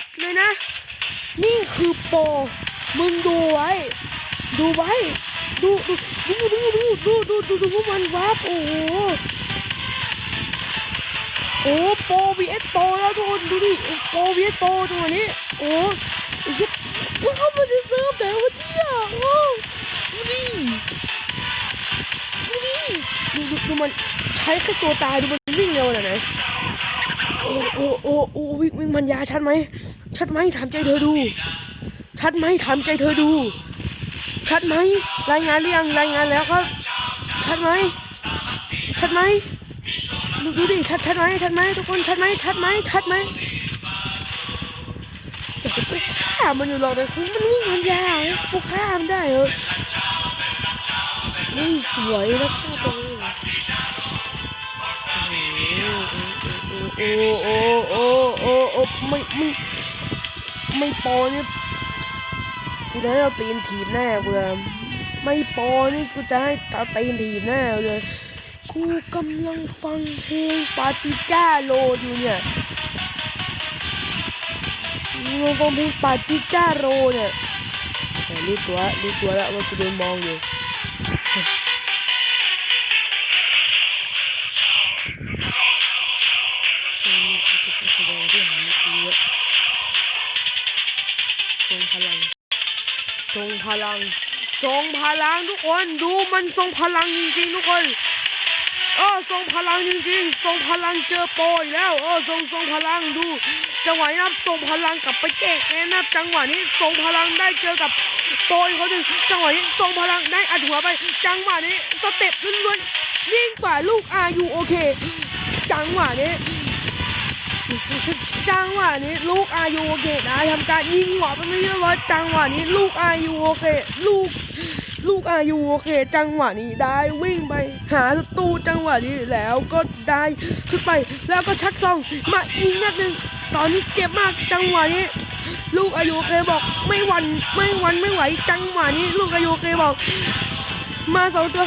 ดเลยนะ นี่คือโปรมึงดูไว้ ดูไว้ ดูดูดูดูดูดูดูดูดูมันวับโอ้โหโอ้โปรวีเอสโปรแล้วทุกคนดูดิโปรวีเอสโปรจังหวนี้โอ้ไอ้เหี้ยมึงเข้ามาในเซิร์ฟแต่วันนี้อะโอ้ดูดิดูดิดูดูมันใช้แค่ตัวตายดูมันวิ่งเร็วขนาดไหน โอ้โอ้โอ้วิ่งวิ่งมันยาชัดไหม ชัดไหมถามใจเธอดู ชัดไหมถามใจเธอดู ชัดไหมรายงานหรือยังรายงานแล้วครับ ชัดไหมชัดไหมดูดูดิชัดชัดไหมชัดไหมทุกคนชัดไหมชัดไหมชัดไหมจะไปฆ่ามันอยู่หรอกแต่คือมันวิ่งมันยาวกูฆ่ามันได้เหรอนี่สวยนะฆ่าตัวเอง โอ้โอ้โอ้โอ้โอ้ไม่ไม่ไม่ปอเนี่ยกูจะให้เราตีนถีบแน่กูจะไม่ปอนี่กูจะให้ตาตีนถีบแน่เลยกูกำลังฟังเพลงปาติก้าโลอยู่เนี่ยกูกำลังฟังเพลงปาติก้าโลเนี่ยแต่รู้ตัวรู้ตัวแล้วว่ากูโดนมองอยู่ ทรงพลังทุกคนดูมันทรงพลังจริงๆทุกคนเออทรงพลังจริงๆทรงพลังเจอโปอีกแล้วเออทรงทรงพลังดู จังหวะนี้นะทรงพลังกลับไปแก้แค้นนะครับจังหวะนี้ทรงพลังได้เจอกับโปอีกคนหนึ่งจังหวะนี้ทรงพลังได้อัดหัวไป จังหวะนี้สเต็ปล้วนๆยิ่งกว่าลูกอายุโอเค จังหวะนี้ จังหวะนี้ลูกอายุโอเคนะทำการยิงหัวไปไม่เรียบร้อยจังหวะนี้ ลูกอายุโอเค ลูก ลูกอายุโอเค จังหวะนี้ได้วิ่งไป หาศัตรูจังหวะนี้แล้วก็ได้ขึ้นไป แล้วก็ชักซองมายิงนัดหนึ่งตอนนี้เจ็บมากจังหวะนี้ ลูกอายุโอเคบอกไม่หวันไม่หวันไม่ไหว จังหวะนี้ ลูกอายุโอเคบอก มาสองตัว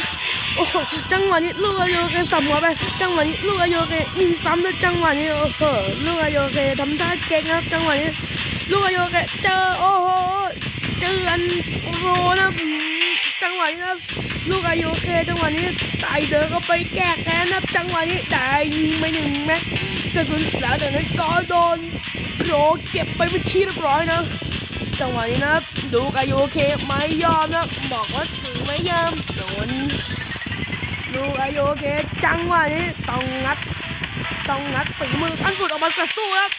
โอ้โหจังหวะนี้ลูกอายุโอเคสับหัวไป จังหวะนี้ลูกอายุโอเคยิงซ้ำแล้วจังหวะนี้โอ้โหลูกอายุโอเคทำท่าเก่งครับ จังหวะนี้ลูกอายุโอเคเจอโอ้โหเจออันโรนะจังหวะนี้ครับ ลูกอายุโอเคจังหวะนี้ตายเดินก็ไปแก้แค้นนะครับจังหวะนี้ได้ยิงไปหนึ่งแม็กกระสุนแล้วจากนั้นก็โดนโรเก็บไปเป็นที่เรียบร้อยนะ จังหวะนี้นะครับลูกอายุโอเคไม่ยอมนะบอกว่าถือไม่ยอมโดนลูกอายุโอเคจังหวะนี้ต้องงัดต้องงัดฝีมือขั้นสุดออกมาสัสู้ครับ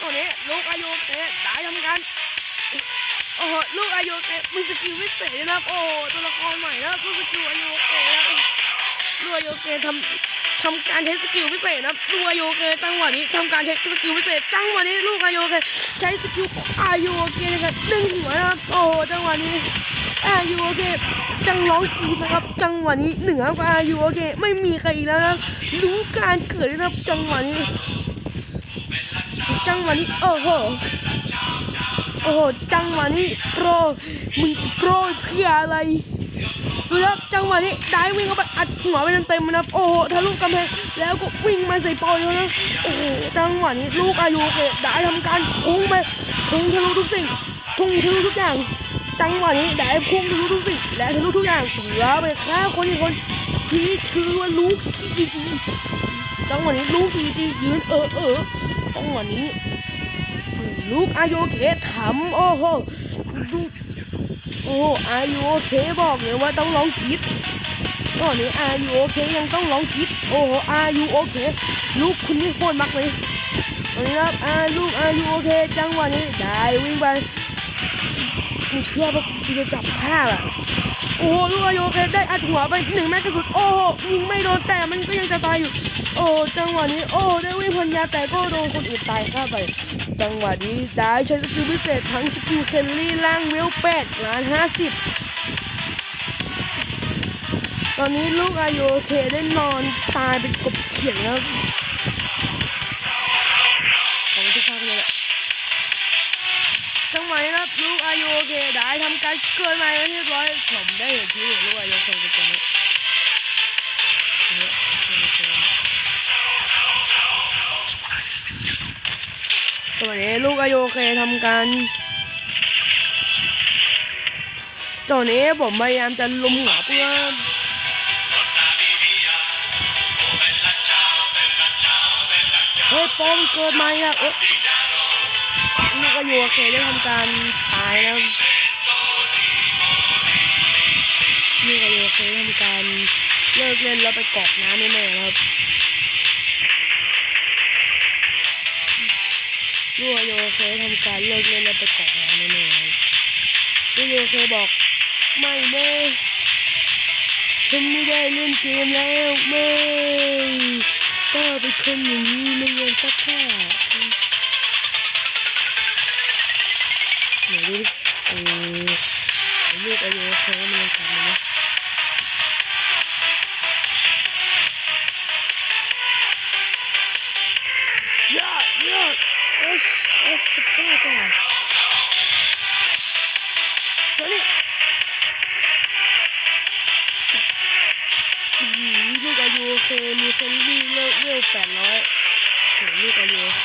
ตัวนี้ลูกอายุโอเคได้ทำการโอ้โหลูกอายุโอเคมีสกิลพิเศษนะครับโอ้โหตัวละครใหม่นะครับลูกสกิลอายุเคนะลูกอายุโอเคทำ ทำการใช้สกิลพิเศษนับลูกอายุโอเคจังหวะนี้ทำการใช้สกิลพิเศษ จังหวะนี้ลูกอายุโอเคใช้สกิลอายุโอเคในการดึงหัวนะครับโอ้จังหวะนี้อายุโอเคจังร้องกรีดนะครับ จังหวะนี้เหนือกว่าอายุโอเคไม่มีใครอีกแล้วนะรู้การเกิดนะครับ จังหวะนี้ จังหวะนี้โอ้โหโอ้โหจังหวะนี้โปรมึงโปรเพื่ออะไร ดูครับจังหวะนี้ได้วิ่งเข้าไปอัดหัวไปเต็มๆนะครับโอ้โหทะลุกำแพงแล้วก็วิ่งมาใส่ปอยแล้วนะโอ้โหจังหวะนี้ลูกอายุโอเคได้ทำการพุ่งไปพุ่งทะลุทุกสิ่งพุ่งทะลุทุกอย่าง จังหวะนี้ได้พุ่งทะลุทุกสิ่งและทะลุทุกอย่างเหลือไปแค่คนอีกคนที่ชื่อว่าลูกซีจีจังหวะนี้ลูกซีจียืนเออเออจังหวะนี้ลูกอายุเคถามโอ้โห โอ้อายุโอเคบอกเลยว่าต้องลองคิดตอนนี้อายุโอเคยังต้องลองคิด โอ้โหอายุโอเค ลูกคุณนี่โคตรมากเลยตอนนี้ครับอาลูกอายุโอเค จังหวะนี้ได้วิ่งไป มึงเชื่อว่ากูจะจับภาพอะโอ้โหลูกอายโอเคได้อัดหัวไปหนึ่งแม็กกระสุนโอ้โหยิงไม่โดนแต่มันก็ยังจะตายอยู่ โอ้จังหวะนี้โอ้ได้วิ่งพันยาแต่ก็โดนคนอื่นตายฆ่าไป จังหวะนี้ได้ใช้สกิลพิเศษทั้งสกิลเคลลี่ล่างเวลแปดล้านห้าสิบตอนนี้ลูกอายุโอเคได้นอนตายเป็นกบเขียงแล้วของที่ข้างเลยจังหวะนี้นะลูก อายุโอเคได้ทำการเกิดมาเรียบร้อยผมได้เห็นชื่อลูกอายุโอเคเป็นตัวนี้ตอนนี้ลูกอายุโอเคทำการตอนนี้ผมพยายามจะลุมหัวเพื่อนเฮ้ยป้อมเกิดมาอะเอ๊ะ ลูกอายุโอเคได้ทำการตายแล้วลูกอายุโอเคได้ทำการเลิกเล่นแล้วไปกอกน้ำแน่ๆครับลูกอายุโอเคทำการเลิกเล่นแล้วไปกอกน้ำแน่ๆครับลูกอายุโอเคบอกไม่แน่ฉันไม่ได้เล่นเกมแล้วไม่ก็เป็นคนอย่างนี้ไม่ยอมสักผ้า ดูดิเออลูกอายุโอเคมันยังกลับมาไหม Ja, ja, es, es pasa. Vale. อื้อหือลูกอายุโอเคมีคนวิ่งเลิกเร็วแปดร้อยลูกอายุโอเค